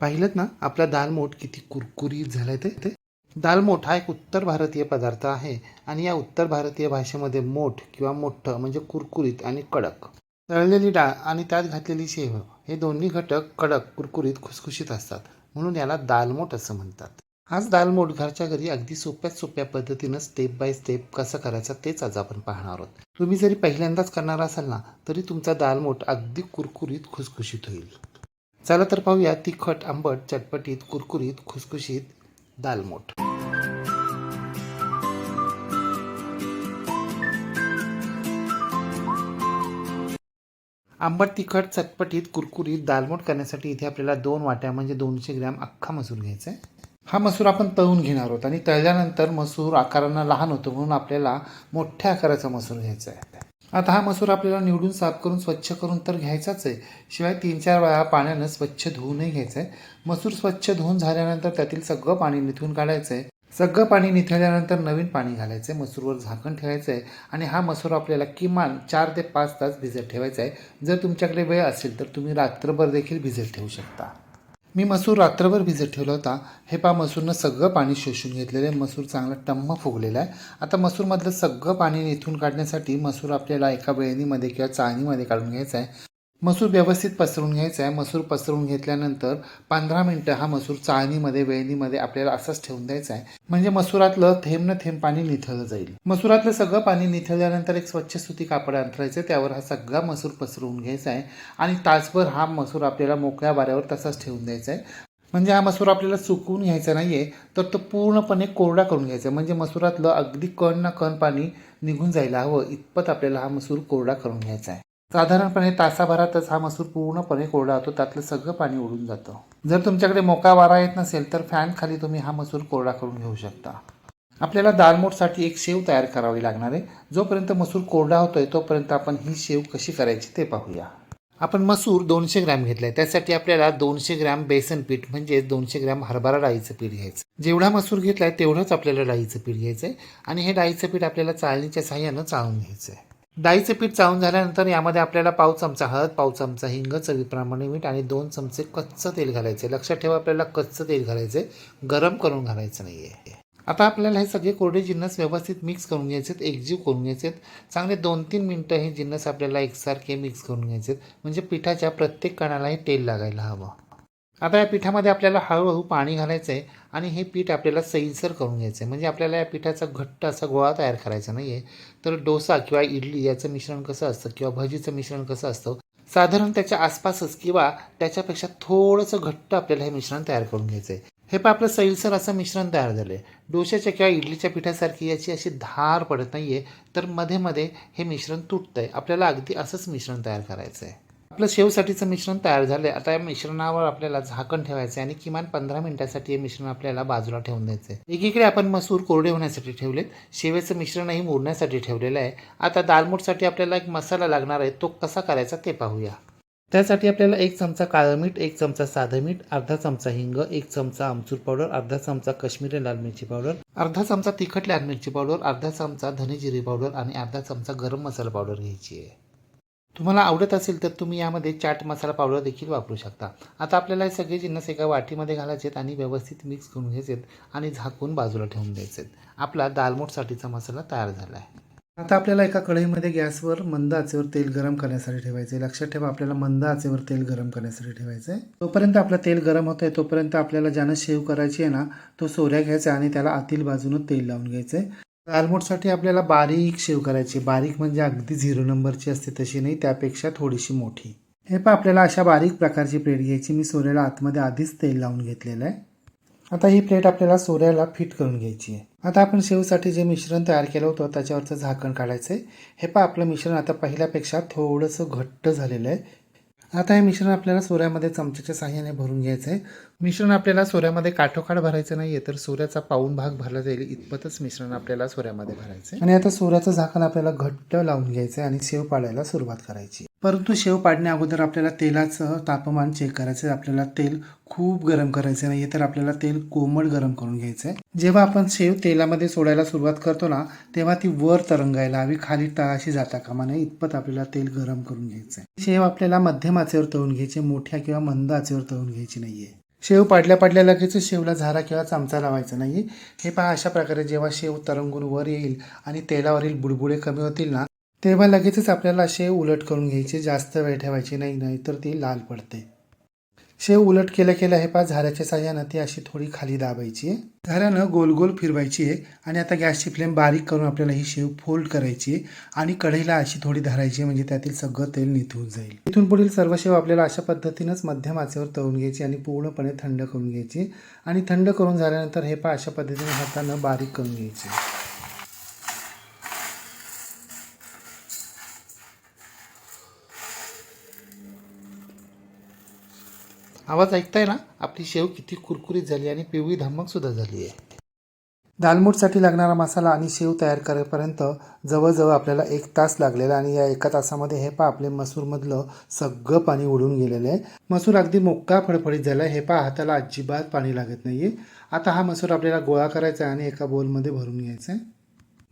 पाहिलं ना आपला दालमोठ किती कुरकुरीत झालाय ते? ते दालमोठ हा एक उत्तर भारतीय पदार्थ आहे आणि या उत्तर भारतीय भाषेमध्ये मोठ किंवा मोठं म्हणजे कुरकुरीत आणि कडक. तळलेली डाळ आणि त्यात घातलेली शेव हे दोन्ही घटक कडक कुरकुरीत खुसखुशीत असतात. म्हणून याला दालमोठ असं म्हणतात. आज दालमोठ घरच्या घरी अगदी सोप्यात सोप्या पद्धतीनं स्टेप बाय स्टेप कसं करायचं तेच आज आपण पाहणार आहोत. तुम्ही जरी पहिल्यांदाच करणार असाल ना तरी तुमचा दालमोठ अगदी कुरकुरीत खुसखुशीत होईल. चला तर पाहूया तिखट आंबट चटपटीत कुरकुरीत खुसखुशीत दालमोठ. आंबट तिखट चटपटीत कुरकुरीत दालमोठ करण्यासाठी इथे आपल्याला दोन वाट्या म्हणजे दोनशे ग्रॅम अख्खा मसूर घ्यायचा आहे. हा मसूर आपण तळून घेणार आहोत आणि तळल्यानंतर मसूर आकारानं लहान होतो म्हणून आपल्याला मोठ्या आकाराचा मसूर घ्यायचा आहे. आता हा मसूर आपल्याला निवडून साफ करून स्वच्छ करून तर घ्यायचाच आहे. शिवाय तीन चार वेळा पाण्यानं स्वच्छ धुवूनही घ्यायचं आहे मसूर स्वच्छ धुवून झाल्यानंतर त्यातील सगळं पाणी निथून काढायचं आहे सगळं पाणी निथळल्यानंतर नवीन पाणी घालायचं आहे मसूरवर झाकण ठेवायचं आहे आणि हा मसूर आपल्याला किमान चार ते पाच तास भिजत ठेवायचा आहे जर तुमच्याकडे वेळ असेल तर तुम्ही रात्रभर देखील भिजत ठेवू शकता. मी मसूर रात्रभर भिजत ठेवला होता. हे पा मसूरनं सगळं पाणी शोषून घेतलेलं आहे. मसूर चांगला टम्म फुगलेला आहे. आता मसूरमधलं सगळं पाणी निथून काढण्यासाठी मसूर आपल्याला एका वेळणीमध्ये किंवा चाळणीमध्ये काढून घ्यायचा आहे. मसूर व्यवस्थित पसरून घ्यायचा आहे. मसूर पसरून घेतल्यानंतर पंधरा मिनटं हा मसूर चाळणीमध्ये वेळणीमध्ये आपल्याला असाच ठेवून द्यायचा आहे. म्हणजे मसुरातलं थेंब न थेंब पाणी निथळलं जाईल. मसुरातलं सगळं पाणी निथळल्यानंतर एक स्वच्छ सुती कापड अंतरायचं त्यावर हा सगळा मसूर पसरवून घ्यायचा आहे. आणि तासभर हा मसूर आपल्याला मोकळ्या वाऱ्यावर तसाच ठेवून द्यायचा आहे. म्हणजे हा मसूर आपल्याला सुकवून घ्यायचा नाही आहे तर तो पूर्णपणे कोरडा करून घ्यायचा आहे. म्हणजे मसुरातलं अगदी कण ना कण पाणी निघून जायला हवं. इतपत आपल्याला हा मसूर कोरडा करून घ्यायचा आहे. साधारणपणे तासाभरातच हा मसूर पूर्णपणे कोरडा होतो त्यातलं सगळं पाणी उडून जातं. जर तुमच्याकडे मोका वारा येत नसेल तर फॅन खाली तुम्ही हा मसूर कोरडा करून घेऊ शकता. आपल्याला दालमोठसाठी एक शेव तयार करावी लागणार आहे. जोपर्यंत मसूर कोरडा होतोय तोपर्यंत आपण ही शेव कशी करायची ते पाहूया. आपण मसूर दोनशे ग्रॅम घेतला आहे त्यासाठी आपल्याला दोनशे ग्रॅम बेसन पीठ म्हणजे दोनशे ग्रॅम हरभरा डाळीचं पीठ घ्यायचं. जेवढा मसूर घेतला आहे तेवढंच आपल्याला डाळीचं पीठ घ्यायचं आहे आणि हे डाळीचं पीठ आपल्याला चाळणीच्या साह्यानं चाळून घ्यायचं आहे डाळीचे पीठ चाळून झाल्यानंतर यामध्ये आपल्याला पाव चमचा हळद पाव चमचा हिंग चवीप्रमाणे मीठ आणि दोन चमचे कच्चं तेल घालायचे. लक्षात ठेवा आपल्याला कच्चं तेल घालायचं. गरम करून घालायचं नाही आहे आता आपल्याला हे सगळे कोरडे जिन्नस व्यवस्थित मिक्स करून घ्यायचे आहेत एकजीव करून घ्यायचे आहेत चांगले दोन तीन मिनटं हे जिन्नस आपल्याला एकसारखे मिक्स करून घ्यायचे आहेत म्हणजे पिठाच्या प्रत्येक कणाला हे तेल लागायला हवं. आता या पिठामध्ये आपल्याला हळूहळू पाणी घालायचं आहे आणि हे पीठ आपल्याला सैलसर करून घ्यायचं आहे म्हणजे आपल्याला या पिठाचा घट्ट असा गोळा तयार करायचा नाही आहे तर डोसा किंवा इडली याचं मिश्रण कसं असतं किंवा भजीचं मिश्रण कसं असतं साधारण त्याच्या आसपासच किंवा त्याच्यापेक्षा थोडंसं घट्ट आपल्याला हे मिश्रण तयार करून घ्यायचं आहे हे पण आपलं सैलसर असं मिश्रण तयार झालं आहे डोशाच्या किंवा इडलीच्या पिठासारखी याची अशी धार पडत नाही आहे तर मध्ये मध्ये हे मिश्रण तुटतं आहे आपल्याला अगदी असंच मिश्रण तयार करायचं आहे आपलं शेवसाठीचं मिश्रण तयार झालं आहे आता या मिश्रणावर आपल्याला झाकण ठेवायचं आहे आणि किमान पंधरा मिनिटासाठी हे मिश्रण आपल्याला बाजूला ठेवून द्यायचं आहे एकीकडे आपण मसूर कोरडे होण्यासाठी ठेवलेत. शेवेचं मिश्रणही मोडण्यासाठी ठेवलेलं आहे. आता दालमोठसाठी आपल्याला एक मसाला लागणार आहे. तो कसा करायचा ते पाहूया. त्यासाठी आपल्याला एक चमचा काळं मीठ एक चमचा साधं मीठ अर्धा चमचा हिंग एक चमचा आमचूर पावडर अर्धा चमचा काश्मीरी लाल मिरची पावडर अर्धा चमचा तिखट लाल मिरची पावडर अर्धा चमचा धने जिरी पावडर आणि अर्धा चमचा गरम मसाला पावडर घ्यायची आहे. तुम्हाला आवडत असेल तर तुम्ही यामध्ये चाट मसाला पावडर देखील वापरू शकता. आता आपल्याला हे सगळे जिन्नस एका वाटीमध्ये घालायचे आहेत आणि व्यवस्थित मिक्स करून घ्यायचे आहेत आणि झाकून बाजूला ठेवून द्यायचे आहेत आपला दालमोठसाठीचा मसाला तयार झाला आहे आता आपल्याला एका कढईमध्ये गॅसवर मंद आचेवर तेल गरम करण्यासाठी ठेवायचं आहे लक्षात ठेवा आपल्याला मंद आचेवर तेल गरम करण्यासाठी ठेवायचं आहे तोपर्यंत आपलं तेल गरम होतं आहे तोपर्यंत आपल्याला ज्यानं शेव करायची आहे ना तो सोऱ्या घ्यायचा आणि त्याला आतील बाजूनं तेल लावून घ्यायचं आहे तालमोटसाठी आपल्याला बारीक शेव करायची बारीक म्हणजे अगदी झिरो नंबरची असते तशी नाही त्यापेक्षा थोडीशी मोठी. हे पण आपल्याला अशा बारीक प्रकारची प्लेट घ्यायची. मी सोऱ्याला आतमध्ये आधीच तेल लावून घेतलेलं आहे. आता ही प्लेट आपल्याला सोऱ्याला फिट करून घ्यायची आहे. आता आपण शेवसाठी जे मिश्रण तयार केलं होतं त्याच्यावरचं झाकण काढायचं आहे हे पण आपलं मिश्रण आता पहिल्यापेक्षा थोडंसं घट्ट झालेलं आहे. आता हे मिश्रण आपल्याला सोऱ्यामध्ये चमच्याच्या साह्याने भरून घ्यायचं आहे मिश्रण आपल्याला सोऱ्यामध्ये काठोकाठ भरायचं नाही आहे तर सोऱ्याचा पाऊन भाग भरला जाईल. इतपतच मिश्रण आपल्याला सोऱ्यामध्ये भरायचं आहे आणि आता सोऱ्याचं झाकण आपल्याला घट्ट लावून घ्यायचं आहे आणि शेव पाडायला सुरुवात करायची परंतु शेव पाडण्या अगोदर आपल्याला तेलाचं तापमान चेक करायचं आहे आपल्याला तेल खूप गरम करायचं नाही तर आपल्याला तेल कोमट गरम करून घ्यायचं आहे जेव्हा आपण शेव तेलामध्ये सोडायला सुरुवात करतो ना तेव्हा ती वर तरंगायला हवी. खाली तळाशी जाता कामा नये. इतपत आपल्याला तेल गरम करून घ्यायचं आहे शेव आपल्याला मध्यम आचेवर तळून घ्यायचे मोठ्या किंवा मंद आचेवर तळून घ्यायची नाहीये. शेव पाडल्या पाडल्या लगेच शेवला झारा किंवा चमचा लावायचा नाही हे पहा अशा प्रकारे जेव्हा शेव तरंगून वर येईल आणि तेलावरील बुडबुडे कमी होतील ना तेव्हा लगेचच आपल्याला शेव उलट करून घ्यायची जास्त वेळ ठेवायची. नाही नाही तर ती लाल पडते. शेव उलट केल्या केल्या हे पा झाऱ्याच्या साह्यानं ती अशी थोडी खाली दाबायची. आहे झाऱ्यानं गोल गोल फिरवायची आहे आणि आता गॅसची फ्लेम बारीक करून आपल्याला ही शेव फोल्ड करायची आहे आणि कढईला अशी थोडी धरायची म्हणजे त्यातील सगळं तेल निथून जाईल. इथून पुढील सर्व शेव आपल्याला अशा पद्धतीनंच मध्यम आचेवर तळून घ्यायची आणि पूर्णपणे थंड करून घ्यायची. आणि थंड करून झाल्यानंतर हे पा अशा पद्धतीने हातानं बारीक करून घ्यायची. आवाज ऐकताय ना आपली शेव किती कुरकुरीत झाली आणि पिवळी धमकसुद्धा झाली आहे. दालमोठसाठी लागणारा मसाला आणि शेव तयार करेपर्यंत जवळजवळ आपल्याला एक तास लागलेला आणि या एका तासामध्ये हे पहा आपले मसूरमधलं सगळं पाणी उडून गेलेलं आहे. मसूर अगदी मोक्का फडफडीत झाला आहे हे पहा हाताला अजिबात पाणी लागत नाही आहे आता हा मसूर आपल्याला गोळा करायचा आहे आणि एका बोलमध्ये भरून घ्यायचा आहे.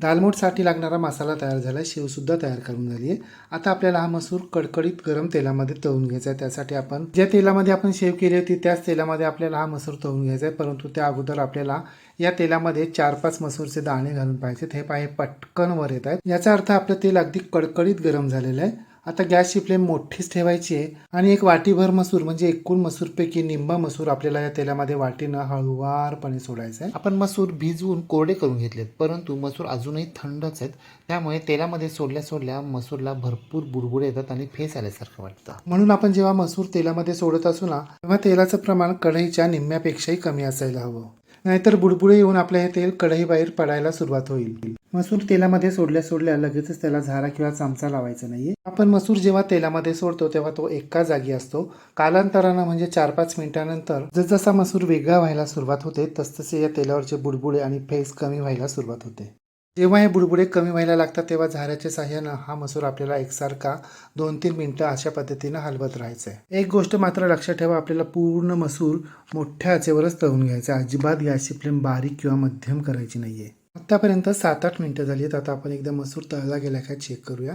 दालमोठसाठी लागणारा मसाला तयार झाला आहे शेवसुद्धा तयार करून झाली आहे आता आपल्याला हा मसूर कडकडीत गरम तेलामध्ये तळून घ्यायचा आहे. त्यासाठी आपण ज्या तेलामध्ये आपण शेव केली होती त्याच तेलामध्ये आपल्याला हा मसूर तळून घ्यायचा आहे. परंतु त्या अगोदर आपल्याला या तेलामध्ये चार पाच मसूरचे दाणे घालून पाहिजेत हे पाहे पटकन वर येत आहेत. याचा अर्थ आपलं तेल अगदी कडकडीत गरम झालेलं आहे. आता गॅसची फ्लेम मोठीच ठेवायची आहे आणि एक वाटीभर मसूर म्हणजे एकूण मसूरपैकी निंबा मसूर आपल्याला या तेलामध्ये वाटीनं हळुवारपणे सोडायचं आहे. आपण मसूर भिजवून कोरडे करून घेतलेत परंतु मसूर अजूनही थंडच आहेत. त्यामुळे तेलामध्ये सोडल्या सोडल्या मसूरला भरपूर बुडबुडे येतात आणि फेस आल्यासारखं वाटतं. म्हणून आपण जेव्हा मसूर तेलामध्ये सोडत असू ना तेव्हा तेलाचं प्रमाण कढईच्या निम्म्यापेक्षाही कमी असायला हवं. नाहीतर बुडबुडे येऊन आपलं हे तेल कढईबाहेर पडायला सुरुवात होईल. मसूर तेलामध्ये सोडल्या सोडल्या लगेचच त्याला झारा किंवा चमचा लावायचा नाहीये. आपण मसूर जेव्हा तेलामध्ये सोडतो तेव्हा तो एका जागी असतो. कालांतरानं म्हणजे चार पाच मिनिटानंतर जसजसा मसूर वेगळा व्हायला सुरुवात होते तसतसे या तेलावरचे बुडबुडे आणि फेस कमी व्हायला सुरुवात होते. जेव्हा हे बुडबुडे कमी व्हायला लागतात तेव्हा झाऱ्याच्या साह्यानं हा मसूर आपल्याला एकसारखा दोन तीन मिनटं अशा पद्धतीनं हलवत राहायचं आहे एक गोष्ट मात्र लक्षात ठेवा आपल्याला पूर्ण मसूर मोठ्या आचेवरच तळून घ्यायचा अजिबात गॅसची फ्लेम बारीक किंवा मध्यम करायची नाहीये. आत्तापर्यंत सात आठ मिनटं झाली आहेत आता आपण एकदा मसूर तळला गेला का चेक करूया.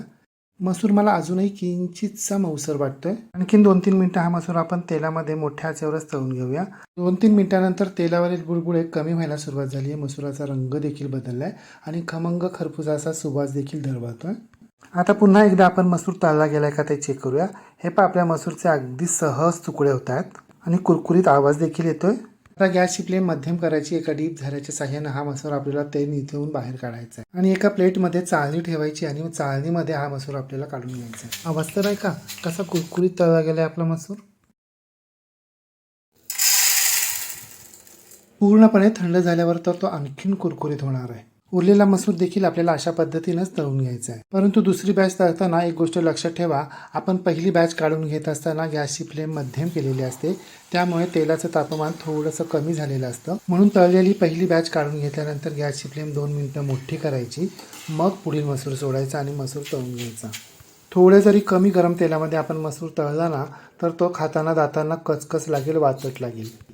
मसूर मला अजूनही किंचितसा मऊसर वाटतोय. आणखीन दोन तीन मिनटं हा मसूर आपण तेलामध्ये मोठ्या आचेवरच तळून घेऊया. दोन तीन मिनटानंतर तेलावरील बुडबुडे कमी व्हायला सुरुवात झाली आहे. मसुराचा रंग देखील बदलला आहे आणि खमंग खरपुजाचा सुवास देखील दरवळतोय. आता पुन्हा एकदा आपण मसूर तळला गेलाय का ते चेक करूया. हे पण आपल्या मसूरचे अगदी सहज तुकडे होत आहेत आणि कुरकुरीत आवाज देखील येतोय. आता गॅसची फ्लेम मध्यम करायची एका डीप झाऱ्याच्या साह्यानं हा मसूर आपल्याला तेल निथळून बाहेर काढायचा आहे. आणि एका प्लेटमध्ये चाळणी ठेवायची आणि चाळणीमध्ये हा मसूर आपल्याला काढून घ्यायचा आहे. आवाज तर आहे का? कसा कुरकुरीत तळला आहे आपला मसूर? पूर्णपणे थंड झाल्यावर तर तो आणखीन कुरकुरीत होणार आहे. उरलेला मसूर देखील आपल्याला अशा पद्धतीनंच तळून घ्यायचा आहे. परंतु दुसरी बॅच तळताना एक गोष्ट लक्षात ठेवा आपण पहिली बॅच काढून घेत असताना गॅसची फ्लेम मध्यम केलेली असते त्यामुळे तेलाचं तापमान थोडंसं कमी झालेलं असतं. म्हणून तळलेली पहिली बॅच काढून घेतल्यानंतर गॅसची फ्लेम दोन मिनटं मोठी करायची मग पुढील मसूर सोडायचा आणि मसूर तळून घ्यायचा. थोडे जरी कमी गरम तेलामध्ये आपण मसूर तळला ना तर तो खाताना दातांना कचकच लागेल वाचट लागेल.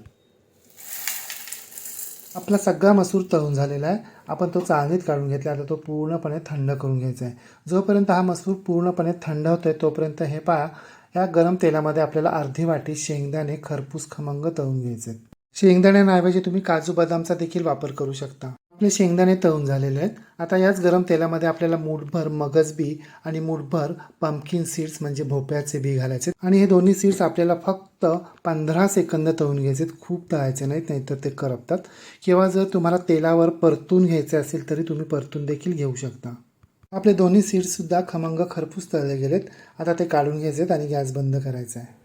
आपला सगळा मसूर तळून झालेला आहे. आपण तो चाळणीत काढून घेतला. आता तो पूर्णपणे थंड करून घ्यायचा आहे. जोपर्यंत हा मसूर पूर्णपणे थंड होतो आहे तोपर्यंत हे पहा या गरम तेलामध्ये आपल्याला अर्धी वाटी शेंगदाणे खरपूस खमंग तळून घ्यायचे आहेत. शेंगदाण्यांऐवजी तुम्ही काजू बदामचा देखील वापर करू शकता. आपले शेंगदाणे तळून झालेले आहेत. आता याच गरम तेलामध्ये आपल्याला मूठभर मगज बी आणि मूठभर पंपकिन सीड्स म्हणजे भोपळ्याचे बी घालायचे. आणि हे दोन्ही सीड्स आपल्याला फक्त पंधरा सेकंद तळून घ्यायचे खूप तळायचे नाहीत नाहीतर ते करपतात. किंवा जर तुम्हाला तेलावर परतून घ्यायचे असेल तरी तुम्ही परतून देखील घेऊ शकता. आपले दोन्ही सीड्ससुद्धा खमंग खरपूस तळले गेलेत. आता ते काढून घ्यायचे आणि गॅस बंद करायचा आहे.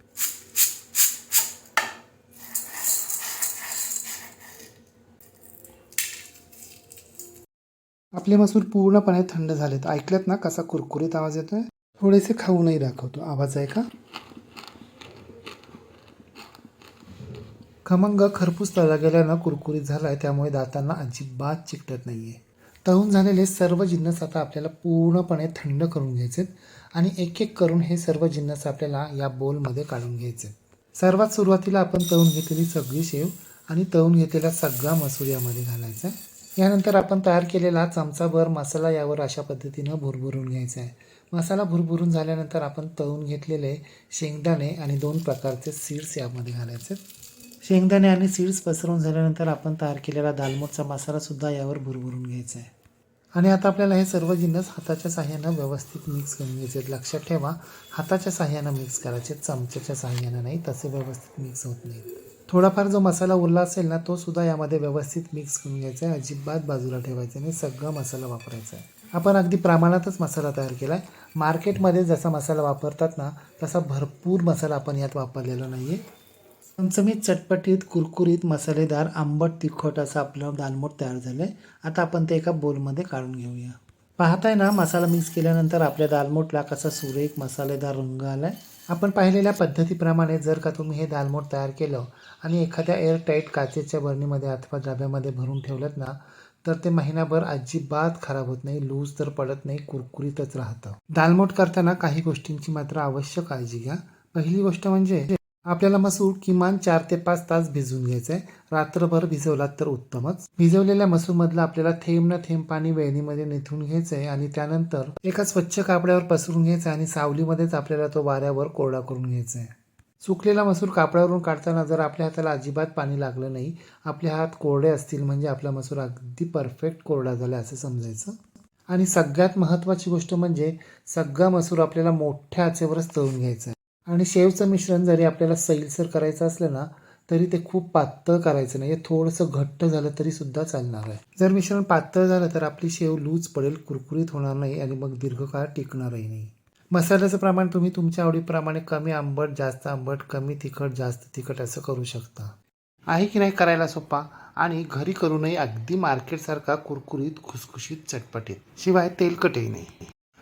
आपले मसूर पूर्णपणे थंड झालेत. ऐकलेत ना कसा कुरकुरीत आवाज येतोय? थोडेसे खाऊनही दाखवतो. आवाज आहे का? खमंग खरपूस तळला गेल्यानं कुरकुरीत झाला आहे त्यामुळे दातांना अजिबात चिकटत नाही आहे तळून झालेले सर्व जिन्नस आता आपल्याला पूर्णपणे थंड करून घ्यायचे आणि एक एक करून हे सर्व जिन्नस आपल्याला या बोलमध्ये काढून घ्यायचे सर्वात सुरुवातीला आपण तळून घेतलेली सगळी शेव आणि तळून घेतलेला सगळा मसूर यामध्ये घालायचा आहे. यानंतर आपण तयार केलेला चमचाभर मसाला यावर अशा पद्धतीनं भुरभुरून घ्यायचा आहे. मसाला भुरभुरून झाल्यानंतर आपण तळून घेतलेले शेंगदाणे आणि दोन प्रकारचे सीड्स यामध्ये घालायचे. शेंगदाणे आणि सीड्स पसरवून झाल्यानंतर आपण तयार केलेला दालमोठचा मसालासुद्धा यावर भुरभुरून घ्यायचा आहे. आणि आता आपल्याला हे सर्व जिन्नस हाताच्या साह्यानं व्यवस्थित मिक्स करून घ्यायचे आहेत. लक्षात ठेवा हाताच्या साह्यानं मिक्स करायचे चमच्याच्या साह्यानं नाही तसे व्यवस्थित मिक्स होत नाहीत. थोडाफार जो मसाला उरला असेल ना तो सुद्धा यामध्ये व्यवस्थित मिक्स करून घ्यायचा आहे. अजिबात बाजूला ठेवायचा नाही. सगळा मसाला वापरायचा आहे. आपण अगदी प्रमाणातच मसाला तयार केला आहे मार्केटमध्ये जसा मसाला वापरतात ना तसा भरपूर मसाला आपण यात वापरलेला नाही आहे चमचमीत चटपटीत कुरकुरीत मसालेदार आंबट तिखट असं आपलं दालमोट तयार झालं आहे आता आपण ते एका बोलमध्ये काढून घेऊया. पाहताय ना मसाला मिक्स केल्यानंतर आपल्या दालमोटला कसा सुरेख मसालेदार रंग आला आहे आपण पाहिलेल्या पद्धतीप्रमाणे जर का तुम्ही हे दालमोट तयार केलं आणि एखाद्या एअरटाईट काचेच्या बरणीमध्ये अथवा डब्यामध्ये भरून ठेवलं ना तर ते महिनाभर अजिबात खराब होत नाही लूज तर पडत नाही कुरकुरीतच राहतं. दालमोट करताना काही गोष्टींची मात्र आवश्यक काळजी घ्या. पहिली गोष्ट म्हणजे आपल्याला मसूर किमान चार ते पाच तास भिजवून घ्यायचं आहे रात्रभर भिजवलात तर उत्तमच. भिजवलेल्या मसूरमधलं आपल्याला थेंब न थेंब पाणी वेणीमध्ये निथून घ्यायचं आहे आणि त्यानंतर एका स्वच्छ कापड्यावर पसरून घ्यायचं आहे आणि सावलीमध्येच आपल्याला तो वाऱ्यावर कोरडा करून घ्यायचा आहे सुकलेला मसूर कापडावरून काढताना जर आपल्या हाताला अजिबात पाणी लागलं नाही आपले हात कोरडे असतील म्हणजे आपला मसूर अगदी परफेक्ट कोरडा झाला असं समजायचं. आणि सगळ्यात महत्त्वाची गोष्ट म्हणजे सगळा मसूर आपल्याला मोठ्या आचेवरच तळून घ्यायचा आहे आणि शेवचं मिश्रण जरी आपल्याला सैलसर करायचं असलं ना तरी ते खूप पातळ करायचं नाही. थोडंसं घट्ट झालं तरी सुद्धा चालणार आहे. जर मिश्रण पातळ झालं तर आपली शेव लूज पडेल कुरकुरीत होणार नाही आणि मग दीर्घकाळ टिकणारही नाही. मसाल्याचं प्रमाण तुम्ही तुमच्या आवडीप्रमाणे कमी आंबट जास्त आंबट कमी तिखट जास्त तिखट असं करू शकता. आहे की नाही करायला सोपा? आणि घरी करूनही अगदी मार्केटसारखा कुरकुरीत खुसखुशीत चटपटीत. शिवाय तेलकटही नाही.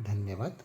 धन्यवाद.